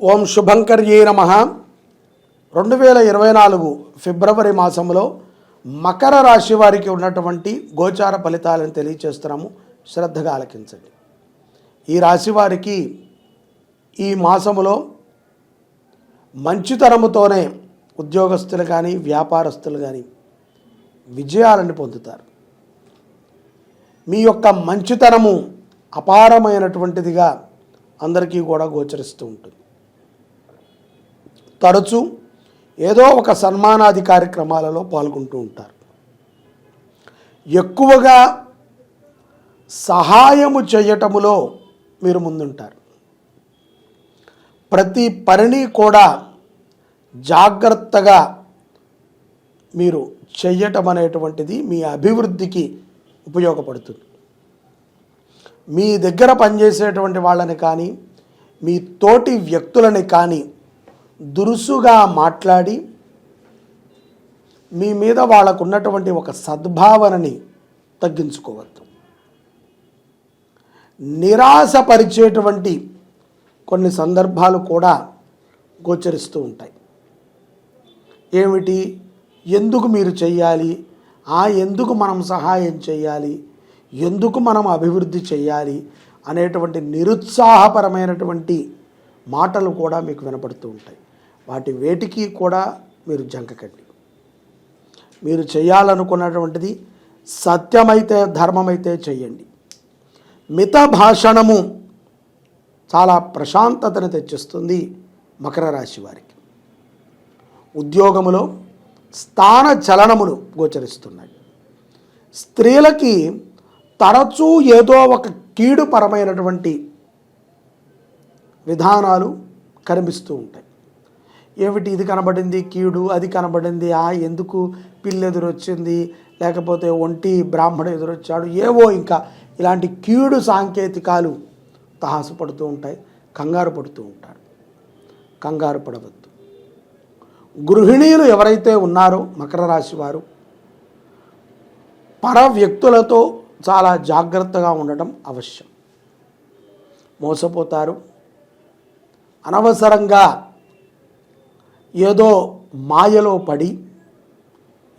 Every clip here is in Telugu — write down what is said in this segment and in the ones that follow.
ఓం శుభంకర్యే నమ. రెండు వేల ఇరవై నాలుగు ఫిబ్రవరి మాసంలో మకర రాశి వారికి ఉన్నటువంటి గోచార ఫలితాలను తెలియచేస్తున్నాము. శ్రద్ధగా ఆలకించండి. ఈ రాశి వారికి ఈ మాసములో మంచితనముతోనే ఉద్యోగస్తులు కానీ వ్యాపారస్తులు కానీ విజయాలను పొందుతారు. మీ యొక్క మంచితనము అపారమైనటువంటిదిగా అందరికీ కూడా గోచరిస్తూ ఉంటుంది. తరచూ ఏదో ఒక సన్మానాది కార్యక్రమాలలో పాల్గొంటూ ఉంటారు. ఎక్కువగా సహాయము చేయటములో మీరు ముందుంటారు. ప్రతి పనిని కూడా జాగ్రత్తగా మీరు చెయ్యటం అనేటువంటిది మీ అభివృద్ధికి ఉపయోగపడుతుంది. మీ దగ్గర పనిచేసేటువంటి వాళ్ళని కానీ మీ తోటి వ్యక్తులని కానీ దురుసుగా మాట్లాడి మీ మీద వాళ్ళకు ఉన్నటువంటి ఒక సద్భావనని తగ్గించుకోవద్దు. నిరాశపరిచేటువంటి కొన్ని సందర్భాలు కూడా గోచరిస్తూ ఉంటాయి. ఏమిటి? ఎందుకు మీరు చెయ్యాలి? ఆ ఎందుకు మనం సహాయం చేయాలి ఎందుకు మనం అభివృద్ధి చేయాలి అనేటువంటి నిరుత్సాహపరమైనటువంటి మాటలు కూడా మీకు వినపడుతూ ఉంటాయి. వాటి వేటికి కూడా మీరు జంకకండి మీరు చేయాలనుకున్నటువంటిది సత్యమైతే ధర్మమైతే చెయ్యండి మిత భాషణము చాలా ప్రశాంతతను తెచ్చిస్తుంది మకర రాశి వారికి. ఉద్యోగములో స్థాన చలనములు గోచరిస్తున్నాయి. స్త్రీలకి తరచూ ఏదో ఒక కీడుపరమైనటువంటి విధానాలు కనిపిస్తూ ఉంటాయి. ఏమిటి ఇది కనబడింది? కీడు. అది కనబడింది. ఆ ఎందుకు పిల్లి ఎదురొచ్చింది? లేకపోతే ఒంటి బ్రాహ్మడు ఎదురొచ్చాడు? ఏవో ఇంకా ఇలాంటి కీడు సాంకేతికాలు తహాసపడుతూ ఉంటాయి. కంగారు పడుతూ ఉంటారు. కంగారు పడవద్దు. గృహిణీలు ఎవరైతే ఉన్నారో మకర రాశి వారు పర వ్యక్తులతో చాలా జాగ్రత్తగా ఉండటం అవశ్యం. మోసపోతారు. అనవసరంగా ఏదో మాయలో పడి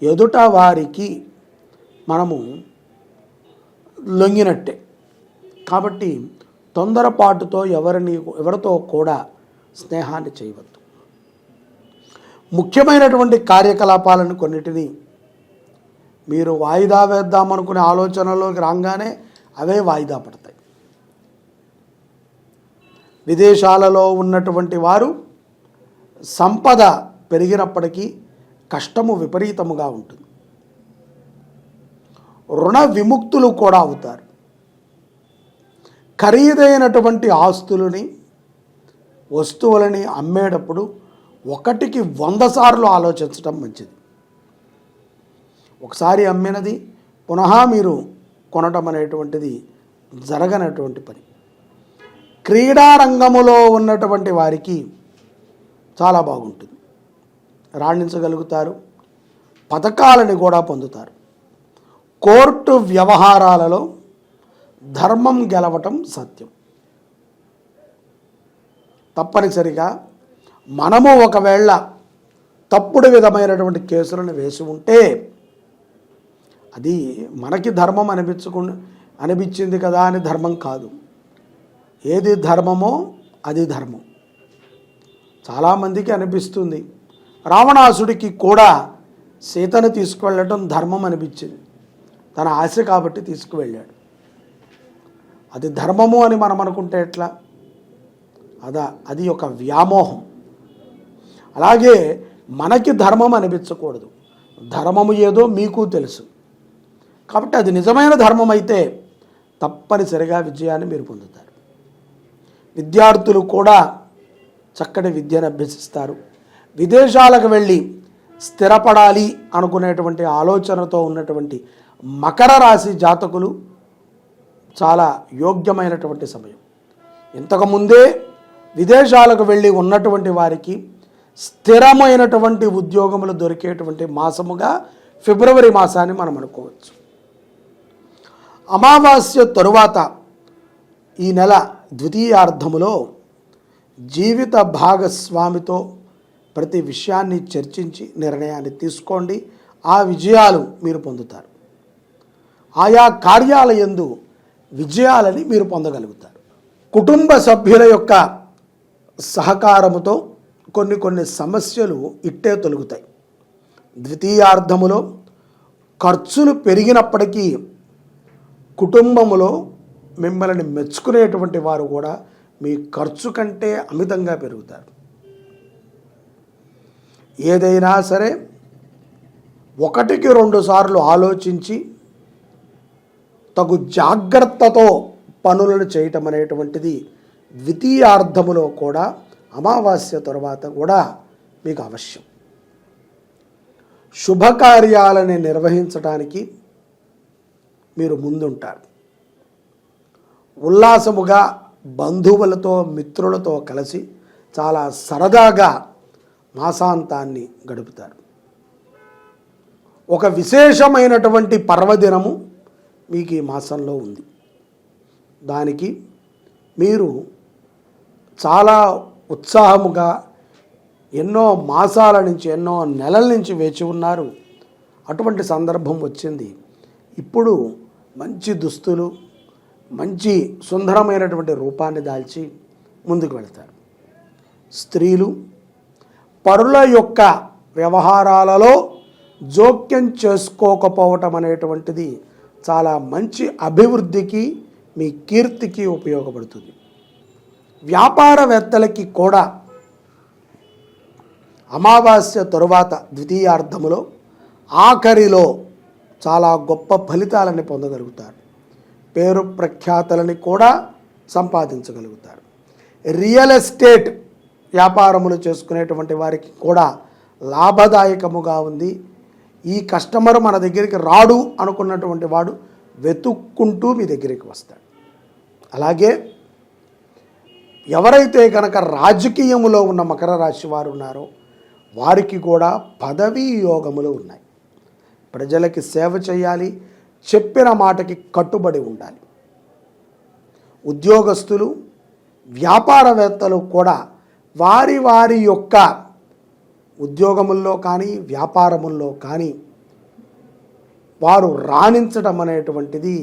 ఎదుట వారికి మనము లొంగినట్టే. కాబట్టి తొందరపాటుతో ఎవరిని ఎవరితో కూడా స్నేహాన్ని చేయవద్దు. ముఖ్యమైనటువంటి కార్యకలాపాలను కొన్నిటిని మీరు వాయిదా వేద్దామనుకునే ఆలోచనలోకి రాగానే అవే వాయిదా పడతాయి. విదేశాలలో ఉన్నటువంటి వారు సంపద పెరిగినప్పటికీ కష్టము విపరీతముగా ఉంటుంది. రుణ విముక్తులు కూడా అవుతారు. ఖరీదైనటువంటి ఆస్తులని వస్తువులని అమ్మేటప్పుడు ఒకటికి వంద సార్లు ఆలోచించడం మంచిది. ఒకసారి అమ్మినది పునః మీరు కొనటం అనేటువంటిది జరగనటువంటి పని. క్రీడా రంగములో ఉన్నటువంటి వారికి చాలా బాగుంటుంది. రాణించగలుగుతారు. పథకాలని కూడా పొందుతారు. కోర్టు వ్యవహారాలలో ధర్మం గెలవటం సత్యం. తప్పనిసరిగా మనము ఒకవేళ తప్పుడు విధమైనటువంటి కేసులను వేసి ఉంటే అది మనకి ధర్మం అనిపించుకు అనిపించింది కదా అని ధర్మం కాదు. ఏది ధర్మమో అది ధర్మం. చాలామందికి అనిపిస్తుంది. రావణాసుడికి కూడా సీతను తీసుకువెళ్ళటం ధర్మం అనిపించింది. తన ఆశ కాబట్టి తీసుకువెళ్ళాడు. అది ధర్మము అని మనం అనుకుంటే ఎట్లా? అదా అది ఒక వ్యామోహం. అలాగే మనకి ధర్మం అనిపించకూడదు. ధర్మము ఏదో మీకు తెలుసు. కాబట్టి అది నిజమైన ధర్మం అయితే తప్పనిసరిగా విజయాన్ని మీరు పొందుతారు. విద్యార్థులు కూడా చక్కటి విద్యను అభ్యసిస్తారు. విదేశాలకు వెళ్ళి స్థిరపడాలి అనుకునేటువంటి ఆలోచనతో ఉన్నటువంటి మకర రాశి జాతకులు చాలా యోగ్యమైనటువంటి సమయం. ఇంతకుముందే విదేశాలకు వెళ్ళి ఉన్నటువంటి వారికి స్థిరమైనటువంటి ఉద్యోగములు దొరికేటువంటి మాసముగా ఫిబ్రవరి మాసాన్ని మనం అనుకోవచ్చు. అమావాస్య తరువాత ఈ నెల ద్వితీయార్థములో జీవిత భాగస్వామితో ప్రతి విషయాన్ని చర్చించి నిర్ణయాన్ని తీసుకోండి. ఆ విజయాలు మీరు పొందుతారు. ఆయా కార్యాలయందు విజయాలని మీరు పొందగలుగుతారు. కుటుంబ సభ్యుల యొక్క సహకారముతో కొన్ని కొన్ని సమస్యలు ఇట్టే తొలుగుతాయి. ద్వితీయార్థములో ఖర్చులు పెరిగినప్పటికీ కుటుంబములో మిమ్మల్ని మెచ్చుకునేటువంటి వారు కూడా మీ ఖర్చు కంటే అమితంగా పెరుగుతారు. ఏదైనా సరే ఒకటికి రెండు సార్లు ఆలోచించి తగు జాగ్రత్తతో పనులను చేయటం అనేటువంటిది ద్వితీయార్థములో కూడా అమావాస్య తర్వాత కూడా మీకు అవశ్యం. శుభకార్యాలని నిర్వహించడానికి మీరు ముందుంటారు. ఉల్లాసముగా బంధువులతో మిత్రులతో కలిసి చాలా సరదాగా మాసాంతాన్ని గడుపుతారు. ఒక విశేషమైనటువంటి పర్వదినము మీకు ఈ మాసంలో ఉంది. దానికి మీరు చాలా ఉత్సాహముగా ఎన్నో మాసాల నుంచి ఎన్నో నెలల నుంచి వేచి ఉన్నారు. అటువంటి సందర్భం వచ్చింది. ఇప్పుడు మంచి దుస్తులు మంచి సుందరమైనటువంటి రూపాన్ని దాల్చి ముందుకు వెళ్తారు. స్త్రీలు పరుల యొక్క వ్యవహారాలలో జోక్యం చేసుకోకపోవటం అనేటువంటిది చాలా మంచి అభివృద్ధికి మీ కీర్తికి ఉపయోగపడుతుంది. వ్యాపారవేత్తలకి కూడా అమావాస్య తరువాత ద్వితీయార్థములో ఆఖరిలో చాలా గొప్ప ఫలితాలని పొందగలుగుతారు. పేరు ప్రఖ్యాతలని కూడా సంపాదించగలుగుతారు. రియల్ ఎస్టేట్ వ్యాపారములు చేసుకునేటువంటి వారికి కూడా లాభదాయకముగా ఉంది. ఈ కస్టమర్ మన దగ్గరికి రాడు అనుకున్నటువంటి వాడు వెతుక్కుంటూ మీ దగ్గరికి వస్తాడు. అలాగే ఎవరైతే కనుక రాజకీయములో ఉన్న మకర రాశి వారు ఉన్నారో వారికి కూడా పదవీ యోగములు ఉన్నాయి. ప్రజలకి సేవ చేయాలి చెప్పిన మాటకి కట్టుబడి ఉండాలి. ఉద్యోగస్తులు వ్యాపారవేత్తలు కూడా వారి వారి యొక్క ఉద్యోగముల్లో కానీ వ్యాపారముల్లో కానీ వారు రాణించడం అనేటువంటిది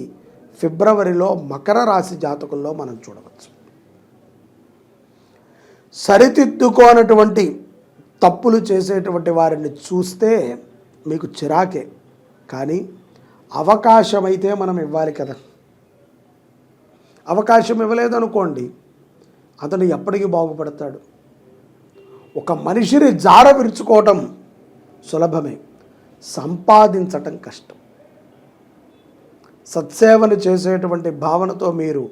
ఫిబ్రవరిలో మకర రాశి జాతకుల్లో మనం చూడవచ్చు. సరిదిద్దుకోనటువంటి తప్పులు చేసేటువంటి వారిని చూస్తే మీకు చిరాకే. కానీ అవకాశమైతే మనం ఇవ్వాలి కదా. అవకాశం ఇవ్వలేదనుకోండి అతను ఎప్పటికీ బాగుపడతాడు. ఒక మనిషిని జార విరుచుకోవటం సులభమే. సంపాదించటం కష్టం. సత్సేవను చేసేటువంటి భావనతో మీరు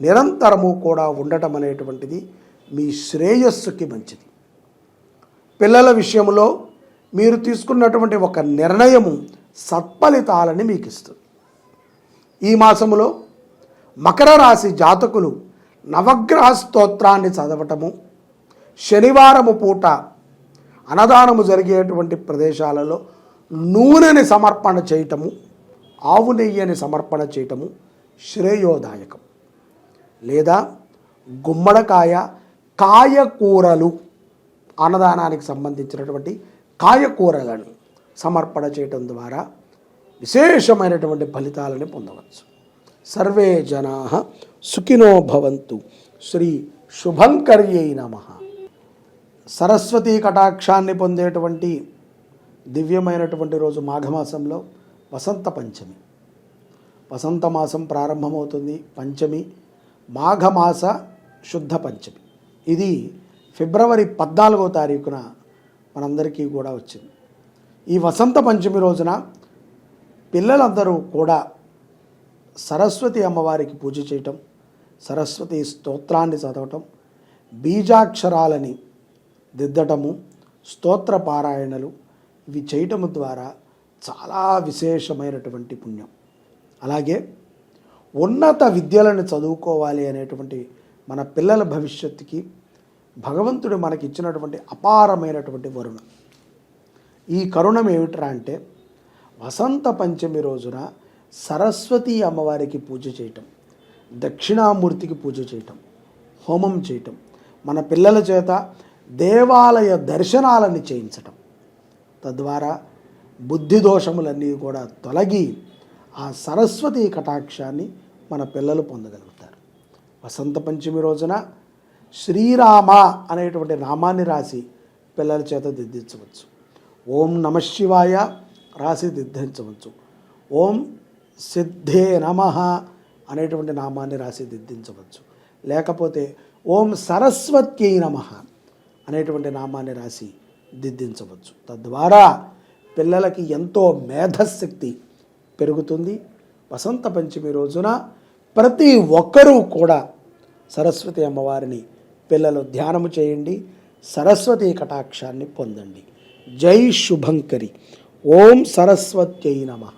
నిరంతరము కూడా ఉండటం అనేటువంటిది మీ శ్రేయస్సుకి మంచిది. పిల్లల విషయంలో మీరు తీసుకున్నటువంటి ఒక నిర్ణయము సత్ఫలితాలని మీకు ఇస్తుంది ఈ మాసములో మకర రాశి జాతకులు నవగ్రహ స్తోత్రాన్ని చదవటము శనివారము పూట అన్నదానము జరిగేటువంటి ప్రదేశాలలో నూనెని సమర్పణ చేయటము ఆవు నెయ్యని సమర్పణ చేయటము శ్రేయోదాయకం. లేదా గుమ్మడికాయ కాయకూరలు అన్నదానానికి సంబంధించినటువంటి కాయకూరలను సమర్పణ చేయటం ద్వారా విశేషమైనటువంటి ఫలితాలని పొందవచ్చు. సర్వే జనా సుఖినో భవంతు. శ్రీ శుభంకర్యై నమ. సరస్వతీ కటాక్షాన్ని పొందేటువంటి దివ్యమైనటువంటి రోజు మాఘమాసంలో వసంత పంచమి. వసంత మాసం ప్రారంభమవుతుంది. పంచమి మాఘమాస శుద్ధ పంచమి. ఇది ఫిబ్రవరి పద్నాలుగో తారీఖున మనందరికీ కూడా వచ్చింది. ఈ వసంత పంచమి రోజున పిల్లలందరూ కూడా సరస్వతి అమ్మవారికి పూజ చేయటం సరస్వతి స్తోత్రాన్ని చదవటం బీజాక్షరాలని దిద్దటము స్తోత్ర పారాయణలు ఇవి చేయటము ద్వారా చాలా విశేషమైనటువంటి పుణ్యం. అలాగే ఉన్నత విద్యలను చదువుకోవాలి అనేటువంటి మన పిల్లల భవిష్యత్తుకి భగవంతుడు మనకి ఇచ్చినటువంటి అపారమైనటువంటి వరుణం. ఈ కరుణం ఏమిట్రా అంటే వసంత పంచమి రోజున సరస్వతి అమ్మవారికి పూజ చేయటం దక్షిణామూర్తికి పూజ చేయటం హోమం చేయటం మన పిల్లల చేత దేవాలయ దర్శనాలని చేయించటం. తద్వారా బుద్ధి దోషములన్నీ కూడా తొలగి ఆ సరస్వతి కటాక్షాన్ని మన పిల్లలు పొందగలుగుతారు. వసంత పంచమి రోజున శ్రీరామ అనేటువంటి నామాన్ని రాసి పిల్లల చేత దిద్దించవచ్చు. ఓం నమ శివాయ రాసి దిద్దించవచ్చు ఓం సిద్ధే నమ అనేటువంటి నామాన్ని రాసి దిద్దించవచ్చు లేకపోతే ఓం సరస్వత్యై నమ అనేటువంటి నామాన్ని రాసి దిద్దించవచ్చు తద్వారా పిల్లలకి ఎంతో మేధశక్తి పెరుగుతుంది. వసంత పంచమి రోజున ప్రతి ఒక్కరూ కూడా సరస్వతి అమ్మవారిని పిల్లలు ధ్యానము చేయండి. సరస్వతి కటాక్షాన్ని పొందండి. జై శుభంకరి ఓం సరస్వత్యై నమః